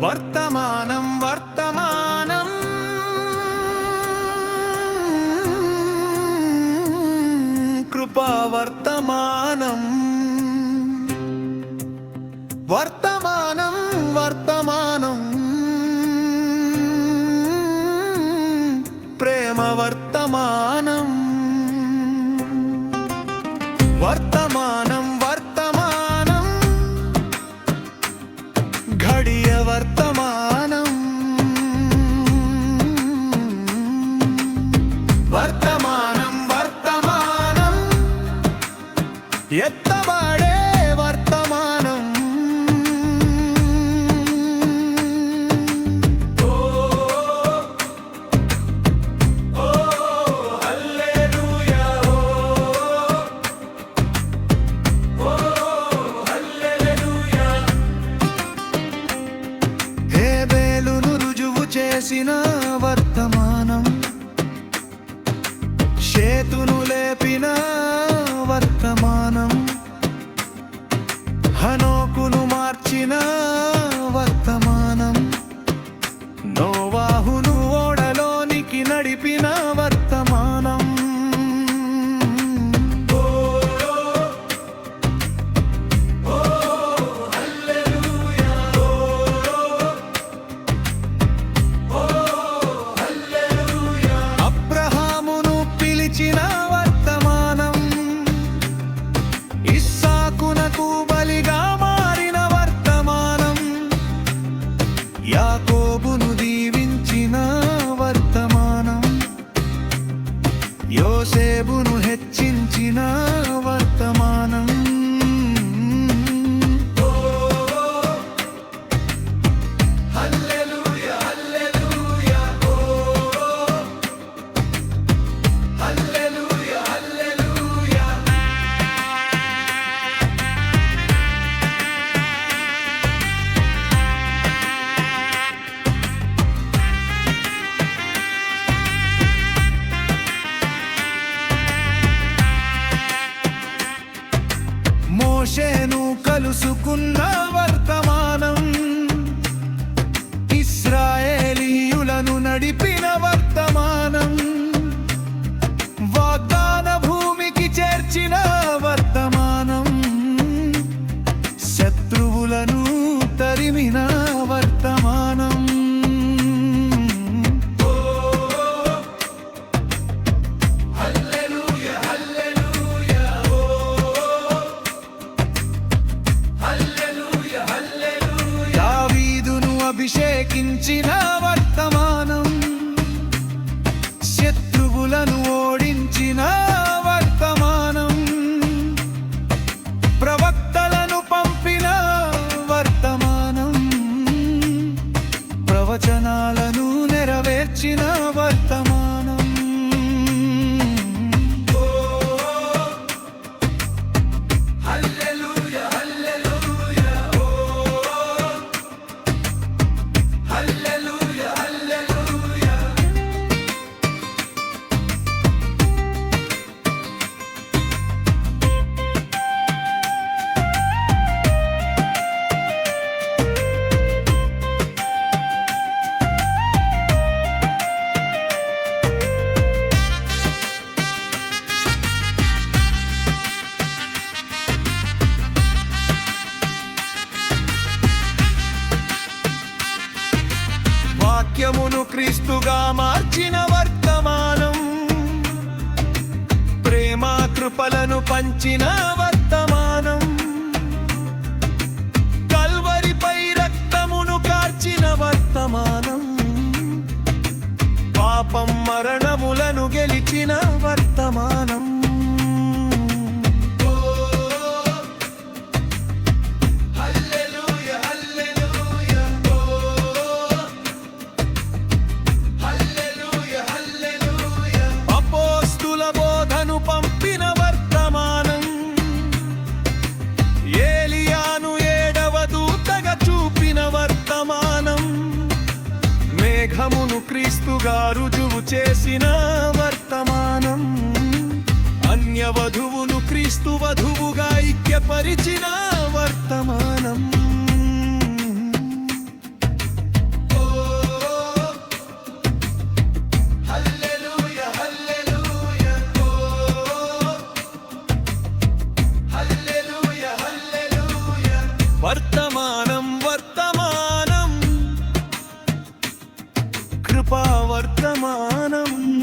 వర్తమానం వర్తమానం. కృపావర్తమానం వర్తమానం వర్తమానం. ప్రేమ వర్తమానం. వర్తమానం వర్తమానం. ఘడి ఎత్తబడే వర్తమానం. హేబేలును రుజువు చేసిన వర్తమానం. చేతును లేపిన మార్చిన యోసేబును హెచ్చించిన మోషేను కలుసుకున్న వర్తమానం. ఇస్రాయేలీయులను నడిపి అభిషేకించిన వర్తమానం. శత్రువులను ఓడించిన క్రీస్తుగా మార్చిన వర్తమానం. ప్రేమ కృపలను పంచిన వర్తమానం. కల్వరిపై రక్తమును కార్చిన వర్తమానం. పాపం మరణములను మేఘమును క్రీస్తుగా రుజువు చేసిన వర్తమానం. అన్య వధువును క్రీస్తు వధువుగా ఐక్యపరిచిన వర్తమానం. கிருபா வர்த்தமானம்